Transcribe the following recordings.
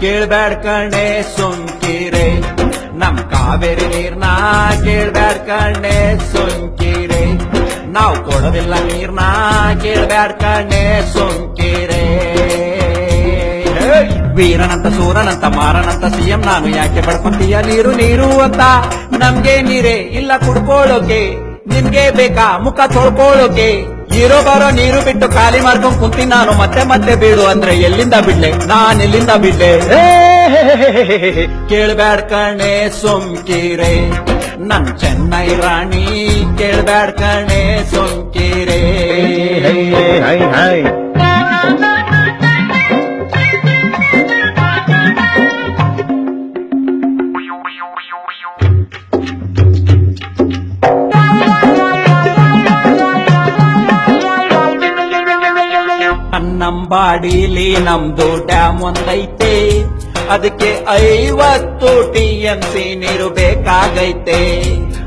ಕೇಳ್ಬ್ಯಾಡ್ ಕಣೆ ಸುಂಕಿರೆ ನಮ್ ಕಾವೇರಿ ನೀರ್ನ ಕೇಳ್ಬ್ಯಾಡ್ ಕಣೆ ಸುಂಕಿರೆ ನಾವ್ ಕೊಡೋದಿಲ್ಲ ನೀರ್ನ ಕೇಳ್ಬ್ಯಾಡ್ ಕಣೆ ಸುಂಕಿರೆ ಹೇಯ್! ವೀರನಂತ, ಸೂರನಂತ, ಮಾರನಂತ, ಸಿಎಂ ನಾನು ಯಾಕೆ ಬಡ್ಕೊಂತೀಯ? ನೀರು ನೀರು ಅಂತ. ನಮ್ಗೆ ನೀರೇ ಇಲ್ಲ ಕುಡ್ಕೊಳ್ಳೋಕೆ. ನಿನ್ಗೆ ಬೇಕಾ ಮುಖ ತೊಳ್ಕೊಳ್ಳೋಕೆ? ಇರೋ ಬರೋ ನೀರು ಬಿಟ್ಟು ಖಾಲಿ ಮಾಡ್ಕೊಂಡ್ ಕುಂತಿ ನಾನು. ಮತ್ತೆ ಮತ್ತೆ ಬೀಳು ಅಂದ್ರೆ ಎಲ್ಲಿಂದ ಬಿಡ್ಲೆ? ನಾನ್ ಎಲ್ಲಿಂದ ಬಿಡ್ಲೆ? ಕೇಳ್ಬ್ಯಾಡ್ ಕಣೆ ಸೋಂಕಿರೆ. ನನ್ ಚೆನ್ನೈ ರಾಣಿ, ಕೇಳ್ಬ್ಯಾಡ್ ಕಣೆ ಸೋಂಕಿರೆ. ನನ್ನಂಬಾಡಿಲಿ ನಮ್ದು ಡ್ಯಾಮ್ ಒಂದೈತೆ ಅದಕ್ಕೆ ಐವತ್ತು ಟಿ ಎಂ ಸಿ ನೀರು ಬೇಕಾಗೈತೆ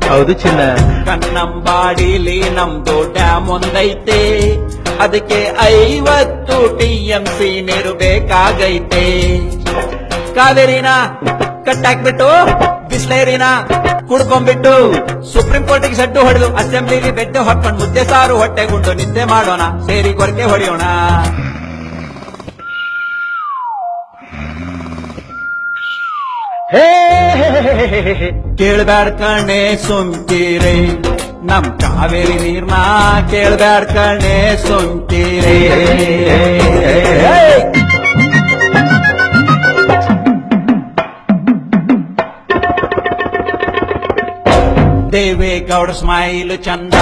ಹೌದು ಚಿನ್ನ. ಕನ್ನಂಬಾಡಿಲಿ ನಮ್ದು ಡ್ಯಾಮ್ ಒಂದೈತೆ ಅದಕ್ಕೆ ಐವತ್ತು ಟಿ ಎಂ ಸಿ ನೀರು ಬೇಕಾಗೈತೆ ಕಾವೇರಿನ ಕಟ್ಟಾಕ್ಬಿಟ್ಟು ಬಿಸ್ಲೇರಿನ ಕುಡ್ಕೊಂಡ್ಬಿಟ್ಟು ಸುಪ್ರೀಂ ಕೋರ್ಟ್ಗೆ ಸಡ್ಡು ಹೊಡೆದು ಅಸೆಂಬ್ಲಿಗೆ ಬೆಡ್ಡು ಹಾಕೊಂಡು ಮುದ್ದೆ ಸಾರು ಹೊಟ್ಟೆಗುಂಡು ನಿದ್ದೆ ಮಾಡೋಣ. ಸೇರಿ ಕೊರಕೆ ಹೊಡೆಯೋಣ. ಕೇಳ್ಬ್ಯಾಡ್ ಕಣೆ ಸುಂಕಿರೆ ನಮ್ ಕಾವೇರಿ ನೀರ್ನ ಕೇಳ್ಬ್ಯಾಡ್ ಕಣೆ ಸುಂಕಿರೆ ದೇವೇಗೌಡ ಸ್ಮೈಲ್ ಚಂದ.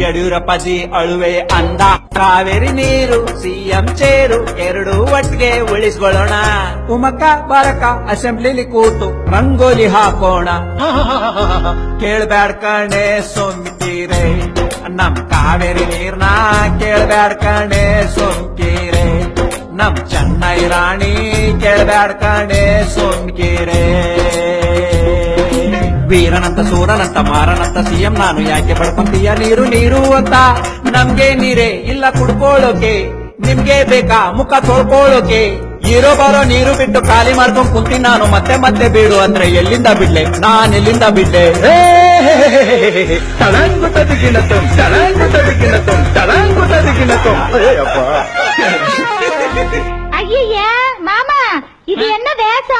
ಯಡಿಯೂರಪ್ಪಜಿ ಅಳುವೆ ಅಂದ. ಕಾವೇರಿ ನೀರು ಸಿಎಂ ಚೇರು ಎರಡು ಒಟ್ಟಿಗೆ ಉಳಿಸ್ಕೊಳ್ಳೋಣ. ಉಮಕ ಬರಕ ಅಸೆಂಬ್ಲಿಲಿ ಕೂತು ರಂಗೋಲಿ ಹಾಕೋಣ. ಕೇಳ್ಬ್ಯಾಡ್ ಕಣೆ ಸೋಂಕಿರೆ ನಮ್ ಕಾವೇರಿ ನೀರ್ನ ಕೇಳ್ಬ್ಯಾಡ್ ಕಣೆ ಸೋಂಕಿರೆ ನಮ್ ಚೆನ್ನೈ ರಾಣಿ ಕೇಳ್ಬ್ಯಾಡ್ ಕಣೆ ಸೋಂಕಿರೆ ವೀರನಂತ ಸೂರನಂತ ಮಾರನಂತ ಸಿಎಂ ನಾನು ಯಾಕೆ ಬಡಪಂತೀಯ ನೀರು ನೀರು ಅಂತ. ನಮ್ಗೆ ನೀರೇ ಇಲ್ಲ ಕುಡ್ಕೊಳ್ಳೋಕೆ. ನಿಮ್ಗೆ ಬೇಕಾ ಮುಖ ತೊಳ್ಕೊಳ್ಳೋಕೆ. ಇರೋ ಬರೋ ನೀರು ಬಿಟ್ಟು ಖಾಲಿ ಮಾಡ್ಕೊಂಡ್ ಕುಂತಿ ನಾನು. ಮತ್ತೆ ಮತ್ತೆ ಬೀಡು ಅಂದ್ರೆ ಎಲ್ಲಿಂದ ಬಿಡ್ಲೆ? ನಾನ್ ಎಲ್ಲಿಂದ ಬಿಡ್ಲೆ? ತಳಂಗುಟದಿಗಿನ ಅಯ್ಯಯ್ಯ ಮಾಮ ಇದು ಎನ್ನ ವ್ಯಾಸ?